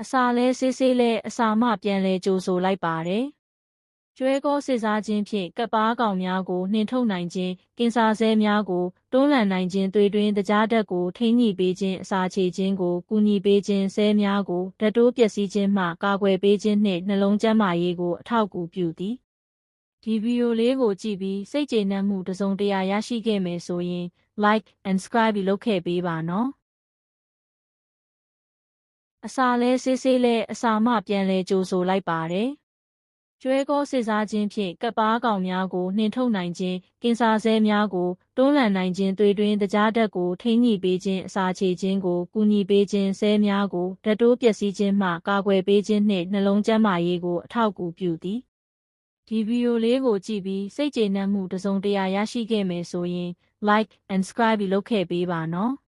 အစာလဲဆေးဆေးလဲအစာမှပြန်လဲကြိုဆိုလိုက်ပါတယ်။ကျွဲကောစစ်စားခြင်းဖြင့်ကပ်ပါးကောင်များကိုနှင်ထုတ်နိုင်ခြင်းကင်ဆာဆဲများကိုတွန်းလှန်နိုင်ခြင်းသွေးတွင်းတကြားဓာတ်ကိုထိန်းညှိပေးခြင်းအစာချေခြင်းကိုကူညီပေးခြင်းဆဲများကိုဓာတ်တိုးပျက်စီးခြင်းမှကာကွယ်ပေးခြင်းနှင့်နှလုံးကျန်းမာရေးကိုအထောက်အကူပြုသည်။ဒီဗီဒီယိုလေးကိုကြည့်ပြီးစိတ်ကျေနပ်မှုတစ်စုံတရာရရှိခဲ့မယ်ဆိုရင် like and subscribe လုပ်ခဲ့ပေးပါနော်။ အစာလဲဆေးဆေးလဲအစာမှပြန်လဲကြိုဆိုလိုက်ပါတယ်။ကျွဲကောစစ်စားခြင်းဖြင့်ကပ်ပါးကောင်များကိုနှင်ထုတ်နိုင်ခြင်းကင်ဆာဆဲများကိုတွန်းလှန်နိုင်ခြင်းသွေးတွင်းတကြားဓာတ်ကိုထိန်းညှိပေးခြင်းအစာချေခြင်းကိုကူညီပေးခြင်းဆဲများကိုဓာတ်တိုးပျက်စီးခြင်းမှကာကွယ်ပေးခြင်းနှင့်နှလုံးကျန်းမာရေးကိုအထောက်အကူပြုသည်။ဒီဗီဒီယိုလေးကိုကြည့်ပြီးစိတ်ကျေနပ်မှုတစ်စုံတရာရရှိခဲ့မယ်ဆိုရင် like and subscribe လုပ်ခဲ့ပေးပါနော်။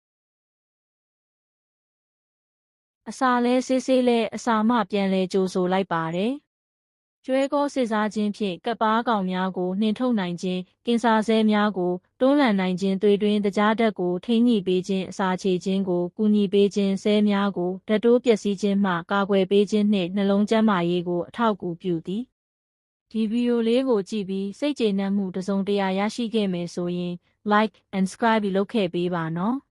အစာလဲဆေးဆေးလဲအစာမှပြန်လဲကြိုဆိုလိုက်ပါတယ်။ကျွဲကောစစ်စားခြင်းဖြင့်ကပ်ပါးကောင်များကိုနှင်ထုတ်နိုင်ခြင်းကင်ဆာဆဲများကိုတွန်းလှန်နိုင်ခြင်းသွေးတွင်းတကြားဓာတ်ကိုထိန်းညှိပေးခြင်းအစာချေခြင်းကိုကူညီပေးခြင်းဆဲများကိုဓာတ်တိုးပျက်စီးခြင်းမှကာကွယ်ပေးခြင်းနှင့်နှလုံးကျန်းမာရေးကိုအထောက်အကူပြုသည်။ဒီဗီဒီယိုလေးကိုကြည့်ပြီးစိတ်ကျေနပ်မှုတစ်စုံတရာရရှိခဲ့မယ်ဆိုရင် like and subscribe လုပ်ခဲ့ပေးပါနော်။